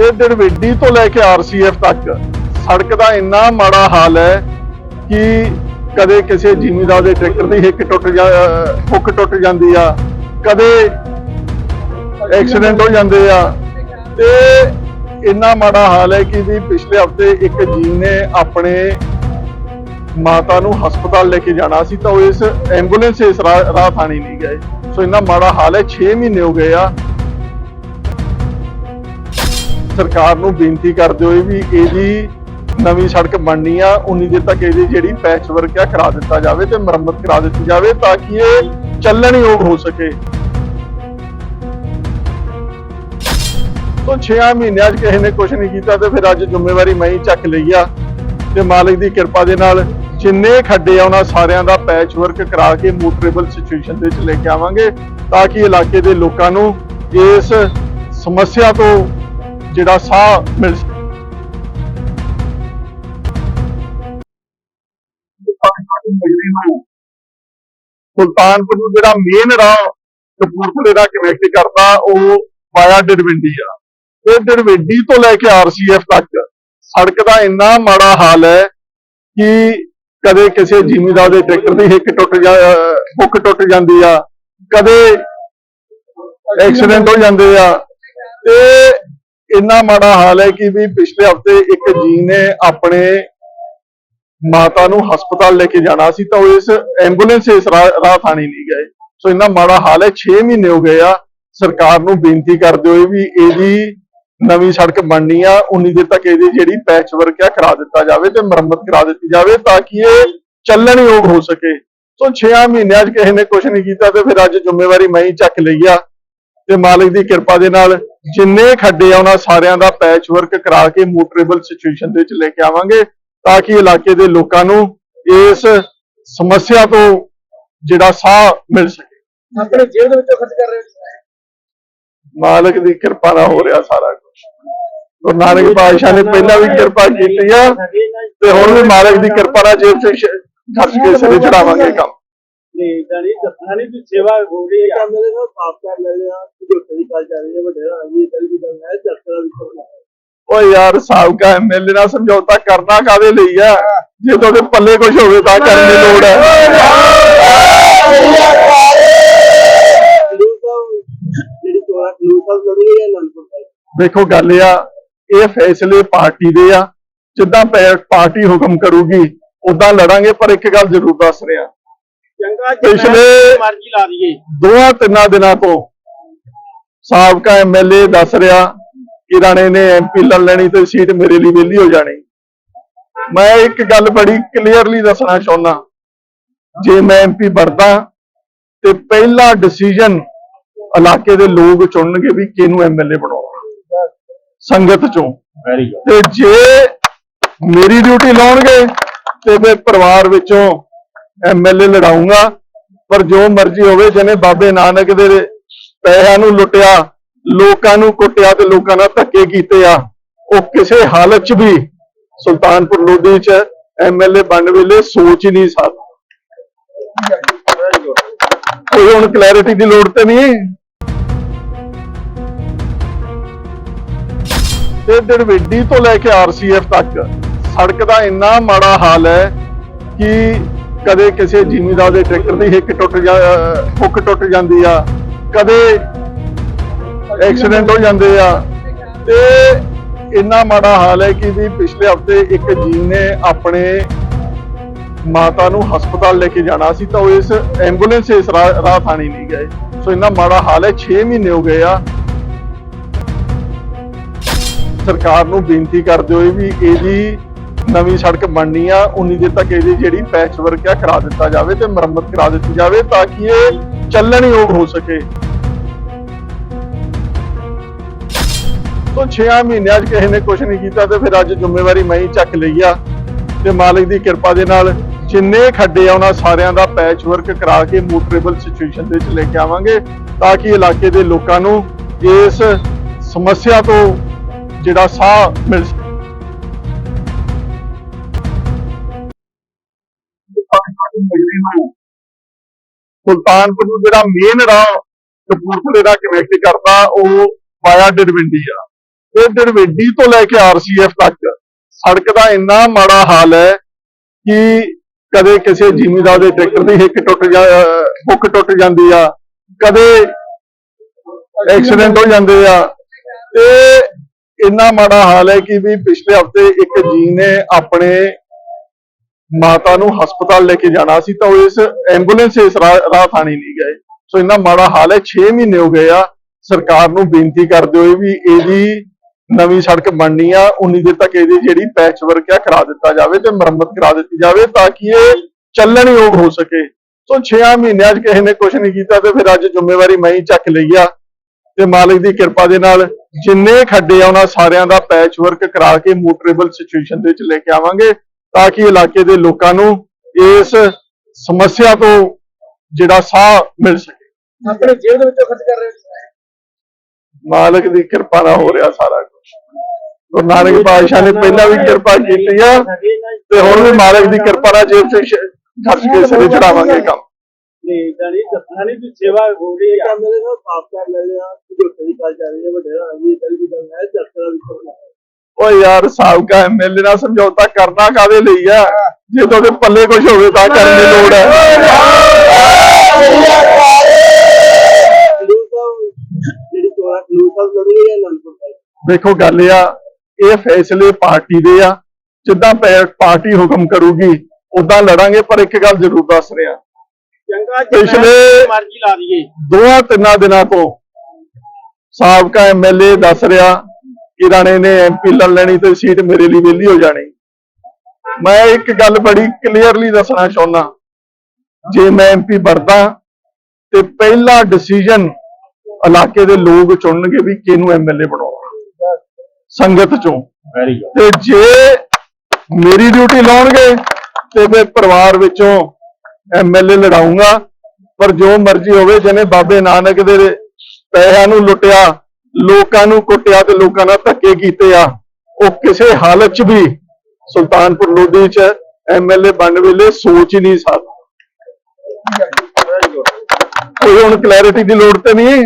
ਤੇ ਡੜਵੇਡੀ ਤੋਂ ਲੈ ਕੇ ਆਰਸੀਐਫ ਤੱਕ। ਸੜਕ ਦਾ ਇੰਨਾ ਮਾੜਾ ਹਾਲ ਹੈ ਕਿ ਕਦੇ ਕਿਸੇ ਜ਼ਿਮੀਂਦਾਰ ਦੇ ਟਰੈਕਟਰ ਦੀ ਹਿੱਕ ਟੁੱਟ ਜਾ ਹੁੱਕ ਟੁੱਟ ਜਾਂਦੀ ਆ, ਕਦੇ ਐਕਸੀਡੈਂਟ ਹੋ ਜਾਂਦੇ ਆ। ਤੇ ਇੰਨਾ ਮਾੜਾ ਹਾਲ ਹੈ ਕਿ ਵੀ ਪਿਛਲੇ ਹਫ਼ਤੇ ਇੱਕ ਜੀ ਨੇ ਆਪਣੇ ਮਾਤਾ ਨੂੰ ਹਸਪਤਾਲ ਲੈ ਕੇ ਜਾਣਾ ਸੀ ਤਾਂ ਉਹ ਇਸ ਐਂਬੂਲੈਂਸ ਇਸ ਰਾਹ ਰਾਹ ਥਾਣੀ ਨਹੀਂ ਗਏ। ਸੋ ਇੰਨਾ ਮਾੜਾ ਹਾਲ ਹੈ 6 ਮਹੀਨੇ ਹੋ ਗਏ ਆ। ਸਰਕਾਰ ਨੂੰ ਬੇਨਤੀ ਕਰਦੇ ਹੋਏ ਵੀ ਇਹਦੀ ਨਵੀਂ ਸੜਕ ਬਣਨੀ ਆ, ਉਨੀ ਦੇਰ ਤੱਕ ਇਹਦੀ ਜਿਹੜੀ ਪੈਚ ਵਰਕ ਆ ਕਰਾ ਦਿੱਤਾ ਜਾਵੇ ਤੇ ਮੁਰੰਮਤ ਕਰਾ ਦਿੱਤੀ ਜਾਵੇ ਤਾਂ ਕਿ ਇਹ ਚੱਲਣ ਯੋਗ ਹੋ ਸਕੇ। ਤੋਂ 6 ਮਹੀਨਿਆਂ 'ਚ ਕਿਸੇ ਨੇ ਕੁਝ ਨਹੀਂ ਕੀਤਾ ਤੇ ਫਿਰ ਅੱਜ ਜ਼ਿੰਮੇਵਾਰੀ ਮੈਂ ਹੀ ਚੱਕ ਲਈ ਆ ਤੇ ਮਾਲਕ ਦੀ ਕਿਰਪਾ ਦੇ ਨਾਲ ਜਿੰਨੇ ਖੱਡੇ ਆ ਉਹਨਾਂ ਸਾਰਿਆਂ ਦਾ ਪੈਚ ਵਰਕ ਕਰਾ ਕੇ ਮੋਟਰੇਬਲ ਸਿਚੁਏਸ਼ਨ ਦੇ ਵਿੱਚ ਲੈ ਕੇ ਆਵਾਂਗੇ ਤਾਂ ਕਿ ਇਲਾਕੇ ਦੇ ਲੋਕਾਂ ਨੂੰ ਇਸ ਸਮੱਸਿਆ ਤੋਂ ਜਿਹੜਾ ਸਾਹ ਮਿਲ ਸਕੇ। ਸੁਲਤਾਨਪੁਰ ਨੂੰ ਜਿਹੜਾ ਮੇਨ ਰਾਹ ਕਪੂਰਥਲੇ ਦਾ ਕਨੈਕਟ ਕਰਦਾ, ਉਹ ਵਾਇਆ ਡਰਵਿੰਡੀ ਆ। ਤੇ ਡਰਵਿੰਡੀ ਤੋਂ ਲੈ ਕੇ ਆਰਸੀਐਫ ਤੱਕ ਸੜਕ ਦਾ ਇੰਨਾ ਮਾੜਾ ਹਾਲ ਹੈ ਕਿ ਕਦੇ ਕਿਸੇ ਜਿਮੀਦਾਰ ਦੇ ਟਰੈਕਟਰ ਦੀ ਹਿੱਕ ਟੁੱਟ ਜਾ ਹੁੱਕ ਟੁੱਟ ਜਾਂਦੀ ਆ, ਕਦੇ ਐਕਸੀਡੈਂਟ ਹੋ ਜਾਂਦੇ ਆ। ਤੇ ਇੰਨਾ ਮਾੜਾ ਹਾਲ ਹੈ ਕਿ ਵੀ ਪਿਛਲੇ ਹਫ਼ਤੇ ਇੱਕ ਜੀ ਨੇ ਆਪਣੇ ਮਾਤਾ ਨੂੰ ਹਸਪਤਾਲ ਲੈ ਕੇ ਜਾਣਾ ਸੀ ਤਾਂ ਉਹ ਇਸ ਐਂਬੂਲੈਂਸ ਇਸ ਰਾਹ ਥਾਣੀ ਨਹੀਂ ਗਏ। ਸੋ ਇੰਨਾ ਮਾੜਾ ਹਾਲ ਹੈ 6 ਮਹੀਨੇ ਹੋ ਗਏ ਆ, ਸਰਕਾਰ ਨੂੰ ਬੇਨਤੀ ਕਰਦੇ ਹੋਏ ਵੀ ਇਹਦੀ ਨਵੀਂ ਸੜਕ ਬਣਨੀ ਆ, ਉਨੀ ਦੇਰ ਤੱਕ ਇਹਦੀ ਜਿਹੜੀ ਪੈਚ ਵਰਕ ਆ ਕਰਾ ਦਿੱਤਾ ਜਾਵੇ ਤੇ ਮੁਰੰਮਤ ਕਰਾ ਦਿੱਤੀ ਜਾਵੇ ਤਾਂ ਕਿ ਇਹ ਚੱਲਣ ਯੋਗ ਹੋ ਸਕੇ। ਸੋ 6 ਮਹੀਨਿਆਂ 'ਚ ਕਿਸੇ ਨੇ ਕੁਝ ਨਹੀਂ ਕੀਤਾ ਤੇ ਫਿਰ ਅੱਜ ਜ਼ਿੰਮੇਵਾਰੀ ਮੈਂ ਹੀ ਚੱਕ ਲਈ ਆ। ਤੇ ਮਾਲਕ ਦੀ ਕਿਰਪਾ ਦੇ ਨਾਲ ਜਿੰਨੇ ਖੱਡੇ ਆ ਉਹਨਾਂ ਸਾਰਿਆਂ ਦਾ ਪੈਚ ਵਰਕ ਕਰਾ ਕੇ ਮੋਟਰੇਬਲ ਸਿਚੁਏਸ਼ਨ ਦੇ ਵਿੱਚ ਲੈ ਕੇ ਆਵਾਂਗੇ ਤਾਂ ਕਿ ਇਲਾਕੇ ਦੇ ਲੋਕਾਂ ਨੂੰ ਇਸ ਸਮੱਸਿਆ ਤੋਂ ਜਿਹੜਾ ਸਾਹ ਮਿਲ ਸਕੇ। ਆਪਣੇ ਜੇਬ ਦੇ ਵਿੱਚੋਂ ਖਰਚ ਕਰ ਰਹੇ ਹੋ ਮਾਲਕ ਦੀ ਕਿਰਪਾ ਨਾਲ ਹੋ ਰਿਹਾ ਸਾਰਾ ਕੁਝ ਗੁਰੂ ਨਾਨਕ ਪਾਤਸ਼ਾਹ ਨੇ ਪਹਿਲਾਂ ਵੀ ਕਿਰਪਾ ਕੀਤੀ ਆ ਤੇ ਹੁਣ ਵੀ ਮਾਲਕ ਦੀ ਕਿਰਪਾ ਨਾਲ ਜੇਬ ਚ ਖਰਚ ਕੇ ਸਿਰੇ ਚੜਾਵਾਂਗੇ ਕੰਮ। ਨਹੀਂ ਜਾਨੀ ਦੱਸਣਾ ਨਹੀਂ ਤੂੰ ਸੇਵਾ ਹੋ ਰਹੀ ਹੈ ਮੇਰੇ ਨਾਲ ਸਾਫ਼ ਕਰ ਲੈ ਲਿਆ ਝੋਟੇ ਦੀ ਗੱਲ ਚੱਲ ਰਹੀ ਹੈ ਵੱਡੇ ਨਾਲ ਜੀ ਇਦਾਂ ਦੀ ਗੱਲ ਹੈ ਚਰਚਾ ਵੀ ਕਰਨਾ ਓ ਯਾਰ ਸਾਬਕਾ ਐਮਐਲਏ ਨਾਲ ਸਮਝੌਤਾ ਕਰਨਾ ਕਾਦੇ ਲਈ ਆ? ਜੇ ਤੁਹਾਡੇ ਪੱਲੇ ਕੁਝ ਹੋਵੇ ਤਾਂ ਕਰਨ ਦੀ ਲੋੜ ਹੈ ਦੇਖੋ ਗੱਲ ਇਹ ਆ ਇਹ ਫੈਸਲੇ ਪਾਰਟੀ ਦੇ ਆ। ਜਿੱਦਾਂ ਪਾਰਟੀ ਹੁਕਮ ਕਰੂਗੀ ਉਦਾਂ ਲੜਾਂਗੇ ਪਰ ਇੱਕ ਗੱਲ ਜ਼ਰੂਰ ਦੱਸ ਰਿਹਾ। ਚੰਗਾ ਪਿਛਲੇ- ਮਰਜ਼ੀ ਲਾ ਦਈਏ। ਦੋਹਾਂ ਤਿੰਨਾਂ ਦਿਨਾਂ ਤੋਂ ਸਾਬਕਾ ਐਮਐਲਏ ਦੱਸ ਰਿਹਾ ਕਿ ਰਾਣੇ ਨੇ ਐਮਪੀ ਲੈ ਲੈਣੀ ਤੇ ਸੀਟ ਮੇਰੇ ਲਈ ਵਿਹਲੀ ਹੋ ਜਾਣੀ। ਮੈਂ ਇੱਕ ਗੱਲ ਬੜੀ ਕਲੀਅਰਲੀ ਦੱਸਣਾ ਚਾਹੁੰਦਾ। ਜੇ ਮੈਂ ਐਮਪੀ ਬਣਦਾ ਤੇ ਪਹਿਲਾ ਡਿਸੀਜਨ ਇਲਾਕੇ ਦੇ ਲੋਕ ਚੁਣਨਗੇ ਵੀ ਕਿਹਨੂੰ ਐਮਐਲਏ ਬਣਾਉਣਾ। ਸੰਗਤ ਚੋਂ। ਵੈਰੀ ਗੁੱਡ ਤੇ ਜੇ ਮੇਰੀ ਡਿਊਟੀ ਲਾਉਣਗੇ ਤੇ ਫਿਰ ਪਰਿਵਾਰ ਵਿੱਚੋਂ ਐਮਐਲਏ ਲੜਾਉਂਗਾ, ਪਰ ਜੋ ਮਰਜ਼ੀ ਹੋਵੇ ਜਿਹਨੇ ਬਾਬੇ ਨਾਨਕ ਦੇ ਪੈਸਿਆਂ ਨੂੰ ਲੁੱਟਿਆ, ਲੋਕਾਂ ਨੂੰ ਕੁੱਟਿਆ ਤੇ ਲੋਕਾਂ ਨਾਲ ਧੱਕੇ ਕੀਤੇ ਆ, ਉਹ ਕਿਸੇ ਹਾਲਤ 'ਚ ਵੀ ਸੁਲਤਾਨਪੁਰ ਲੋਧੀ 'ਚ ਐਮਐਲਏ ਬਣਨ ਵੇਲੇ ਸੋਚ ਹੀ ਨਹੀਂ ਸਕਦਾ। ਕੋਈ ਹੁਣ ਕਲੈਰਿਟੀ ਦੀ ਲੋੜ ਤੇ ਨਹੀਂ। ਤੇ ਡੜਵੇਡੀ ਤੋਂ ਲੈ ਕੇ ਆਰਸੀਐਫ ਤੱਕ ਸੜਕ ਦਾ ਇੰਨਾ ਮਾੜਾ ਹਾਲ ਹੈ ਕਿ ਕਦੇ ਕਿਸੇ ਜਿਮੀਦਾਰ ਦੇ ਟਰੈਕਟਰ ਦੀ ਹਿੱਕ ਟੁੱਟ ਜਾ ਹੁੱਕ ਟੁੱਟ ਜਾਂਦੀ ਆ, ਕਦੇ ਐਕਸੀਡੈਂਟ ਹੋ ਜਾਂਦੇ ਆ। ਤੇ ਇੰਨਾ ਮਾੜਾ ਹਾਲ ਹੈ ਕਿ ਵੀ ਪਿਛਲੇ ਹਫ਼ਤੇ ਇੱਕ ਜੀ ਨੇ ਆਪਣੇ ਮਾਤਾ ਨੂੰ ਹਸਪਤਾਲ ਲੈ ਕੇ ਜਾਣਾ ਸੀ, ਤਾਂ ਉਹ ਇਸ ਐਂਬੂਲੈਂਸ ਇਸ ਰਾਹ ਰਾਹ ਥਾਣੀ ਨਹੀਂ ਗਏ। ਸੋ ਇੰਨਾ ਮਾੜਾ ਹਾਲ ਹੈ 6 ਮਹੀਨੇ ਹੋ ਗਏ ਆ। ਸਰਕਾਰ ਨੂੰ ਬੇਨਤੀ ਕਰਦੇ ਹੋਏ ਵੀ ਇਹਦੀ ਨਵੀਂ ਸੜਕ ਬਣਨੀ ਆ, ਉਨੀ ਦੇਰ ਤੱਕ ਇਹਦੀ ਜਿਹੜੀ ਪੈਚ ਵਰਕ ਆ ਕਰਾ ਦਿੱਤਾ ਜਾਵੇ ਤੇ ਮੁਰੰਮਤ ਕਰਾ ਦਿੱਤੀ ਜਾਵੇ ਤਾਂ ਕਿ ਇਹ ਚੱਲਣ ਯੋਗ ਹੋ ਸਕੇ। ਤੋਂ 6 ਮਹੀਨਿਆਂ 'ਚ ਕਿਸੇ ਨੇ ਕੁਝ ਨਹੀਂ ਕੀਤਾ ਤੇ ਫਿਰ ਅੱਜ ਜ਼ਿੰਮੇਵਾਰੀ ਮੈਂ ਹੀ ਚੱਕ ਲਈ ਆ ਤੇ ਮਾਲਕ ਦੀ ਕਿਰਪਾ ਦੇ ਨਾਲ ਜਿੰਨੇ ਖੱਡੇ ਆ ਉਹਨਾਂ ਸਾਰਿਆਂ ਦਾ ਪੈਚ ਵਰਕ ਕਰਾ ਕੇ ਮੋਟਰੇਬਲ ਸਿਚੁਏਸ਼ਨ ਦੇ ਵਿੱਚ ਲੈ ਕੇ ਆਵਾਂਗੇ ਤਾਂ ਕਿ ਇਲਾਕੇ ਦੇ ਲੋਕਾਂ ਨੂੰ ਇਸ ਸਮੱਸਿਆ ਤੋਂ ਜਿਹੜਾ ਸਾਹ ਮਿਲ ਸਕੇ। ਸੁਲਤਾਨਪੁਰ ਨੂੰ ਜਿਹੜਾ ਮੇਨ ਰਾਹ ਕਪੂਰਥਲੇ ਦਾ ਕਨੈਕਟ ਕਰਦਾ ਉਹ ਵਾਇਆ ਡਰਵਿੰਡੀ ਆ। ਇਹ ਡੜਵੇਡੀ ਤੋਂ ਲੈ ਕੇ ਆਰਸੀਐਫ ਤੱਕ ਸੜਕ ਦਾ ਇੰਨਾ ਮਾੜਾ ਹਾਲ ਹੈ ਕਿ ਕਦੇ ਕਿਸੇ ਜਿਮੀਦਾਰ ਦੇ ਟਰੈਕਟਰ ਦੀ ਹਿੱਕ ਟੁੱਟ ਜਾ ਹੁੱਕ ਟੁੱਟ ਜਾਂਦੀ ਆ, ਕਦੇ ਐਕਸੀਡੈਂਟ ਹੋ ਜਾਂਦੇ ਆ। ਤੇ ਇੰਨਾ ਮਾੜਾ ਹਾਲ ਹੈ ਕਿ ਵੀ ਪਿਛਲੇ ਹਫ਼ਤੇ ਇੱਕ ਜੀ ਨੇ ਆਪਣੇ ਮਾਤਾ ਨੂੰ ਹਸਪਤਾਲ ਲੈ ਕੇ ਜਾਣਾ ਸੀ ਤਾਂ ਉਹ ਇਸ ਐਂਬੂਲੈਂਸ ਇਸ ਰਾਹ ਥਾਣੀ ਨਹੀਂ ਗਏ। ਸੋ ਇੰਨਾ ਮਾੜਾ ਹਾਲ ਹੈ 6 ਮਹੀਨੇ ਹੋ ਗਏ ਆ, ਸਰਕਾਰ ਨੂੰ ਬੇਨਤੀ ਕਰਦੇ ਹੋਏ ਵੀ ਇਹਦੀ ਨਵੀਂ ਸੜਕ ਬਣਨੀ ਆ, ਉਨੀ ਦੇਰ ਤੱਕ ਇਹਦੀ ਜਿਹੜੀ ਪੈਚ ਵਰਕ ਆ ਕਰਾ ਦਿੱਤਾ ਜਾਵੇ ਤੇ ਮੁਰੰਮਤ ਕਰਾ ਦਿੱਤੀ ਜਾਵੇ ਤਾਂ ਕਿ ਇਹ ਚੱਲਣ ਯੋਗ ਹੋ ਸਕੇ। ਸੋ 6 ਮਹੀਨਿਆਂ 'ਚ ਕਿਸੇ ਨੇ ਕੁਝ ਨਹੀਂ ਕੀਤਾ ਤੇ ਫਿਰ ਅੱਜ ਜ਼ਿੰਮੇਵਾਰੀ ਮੈਂ ਹੀ ਚੱਕ ਲਈ ਆ। ਤੇ ਮਾਲਕ ਦੀ ਕਿਰਪਾ ਦੇ ਨਾਲ ਜਿੰਨੇ ਖੱਡੇ ਆ, ਉਹਨਾਂ ਸਾਰਿਆਂ ਦਾ ਪੈਚ ਵਰਕ ਕਰਾ ਕੇ ਮੋਟਰੇਬਲ ਸਿਚੁਏਸ਼ਨ ਦੇ ਵਿੱਚ ਲੈ ਕੇ ਆਵਾਂਗੇ। ਤਾਂ ਕਿ ਇਲਾਕੇ ਦੇ ਲੋਕਾਂ ਨੂੰ ਇਸ ਸਮੱਸਿਆ ਤੋਂ ਜਿਹੜਾ ਸਾਹ ਮਿਲ ਸਕੇ। ਆਪਣੇ ਜੇਬ ਦੇ ਵਿੱਚੋਂ ਖਰਚ ਕਰ ਰਹੇ ਹੋ? ਮਾਲਕ ਦੀ ਕਿਰਪਾ ਨਾਲ ਹੋ ਰਿਹਾ ਸਾਰਾ ਕੁਝ ਗੁਰੂ ਨਾਨਕ ਪਾਤਸ਼ਾਹ ਨੇ ਪਹਿਲਾਂ ਵੀ ਕਿਰਪਾ ਕੀਤੀ ਆ ਤੇ ਹੁਣ ਵੀ ਮਾਲਕ ਦੀ ਕਿਰਪਾ ਨਾਲ ਜੇਬ ਚ ਸ਼- ਖਰਚ ਕੇ ਸਿਰੇ ਚੜਾਵਾਂਗੇ ਕੰਮ। ਨਹੀਂ ਜਾਨੀ ਦੱਸਣਾ ਨਹੀਂ ਵੀ ਸੇਵਾ ਹੋ ਰਹੀ ਹੈ ਕੰਮ ਦੇ ਨਾਲ ਸਾਫ਼ ਕਰ ਲੈਂਦੇ ਆ ਝੋਟੇ ਦੀ ਗੱਲ ਚੱਲ ਰਹੀ ਹੈ ਵੱਡੇ ਨਾਲ ਇਦਾਂ ਦੀ ਗੱਲ ਹੈ ਚਰਚਾ ਵੀ ਕਰਨਾ ਓ ਯਾਰ ਸਾਬਕਾ ਐਮਐਲਏ ਨਾਲ ਸਮਝੌਤਾ ਕਰਨਾ ਕਾਦੇ ਲਈ ਆ? ਜੇ ਤੁਹਾਡੇ ਪੱਲੇ ਕੁਝ ਹੋਵੇ ਤਾਂ ਕਰਨ ਦੀ ਲੋੜ ਹੈ ਦੇਖੋ ਗੱਲ ਇਹ ਆ ਇਹ ਫੈਸਲੇ ਪਾਰਟੀ ਦੇ ਆ। ਜਿੱਦਾਂ ਪਾਰਟੀ ਹੁਕਮ ਕਰੂਗੀ ਉਦਾਂ ਲੜਾਂਗੇ ਪਰ ਇੱਕ ਗੱਲ ਜ਼ਰੂਰ ਦੱਸ ਰਿਹਾ। ਚੰਗਾ ਪਿਛਲੇ- ਮਰਜ਼ੀ ਲਾ ਦਈਏ ਦੋਹਾਂ ਤਿੰਨਾਂ ਦਿਨਾਂ ਤੋਂ ਸਾਬਕਾ ਐਮਐਲਏ ਦੱਸ ਰਿਹਾ ਕਿ ਰਾਣੇ ਨੇ ਐਮਪੀ ਲੜ ਲੈਣੀ ਤੇ ਸੀਟ ਮੇਰੇ ਲਈ ਵਿਹਲੀ ਹੋ ਜਾਣੀ। ਮੈਂ ਇੱਕ ਗੱਲ ਬੜੀ ਕਲੀਅਰਲੀ ਦੱਸਣਾ ਚਾਹੁੰਦਾ। ਜੇ ਮੈਂ ਐਮਪੀ ਬਣਦਾ ਤੇ ਪਹਿਲਾ ਡਿਸੀਜਨ ਇਲਾਕੇ ਦੇ ਲੋਕ ਚੁਣਨਗੇ ਵੀ ਕਿਹਨੂੰ ਐਮਐਲਏ ਬਣਾਉਣਾ। ਸੰਗਤ ਚੋਂ। ਵੈਰੀ ਗੁੱਡ ਤੇ ਜੇ ਮੇਰੀ ਡਿਊਟੀ ਲਾਉਣਗੇ ਤੇ ਫਿਰ ਪਰਿਵਾਰ ਵਿੱਚੋਂ ਐਮਐਲਏ ਲੜਾਉਂਗਾ ਪਰ ਜੋ ਮਰਜ਼ੀ ਹੋਵੇ ਜਿਹਨੇ ਬਾਬੇ ਨਾਨਕ ਦੇ ਪੈਸਿਆਂ ਨੂੰ ਲੁੱਟਿਆ ਲੋਕਾਂ ਨੂੰ ਕੁੱਟਿਆ ਤੇ ਲੋਕਾਂ ਨਾਲ ਧੱਕੇ ਕੀਤੇ ਆ। ਉਹ ਕਿਸੇ ਹਾਲਤ 'ਚ ਵੀ ਸੁਲਤਾਨਪੁਰ ਲੋਧੀ 'ਚ ਐਮਐਲਏ ਬਣਨ ਵੇਲੇ ਸੋਚ ਹੀ ਨਹੀਂ ਸਕਦਾ। ਕੋਈ ਹੁਣ ਕਲੈਰਿਟੀ ਦੀ ਲੋੜ ਤੇ ਨਹੀਂ।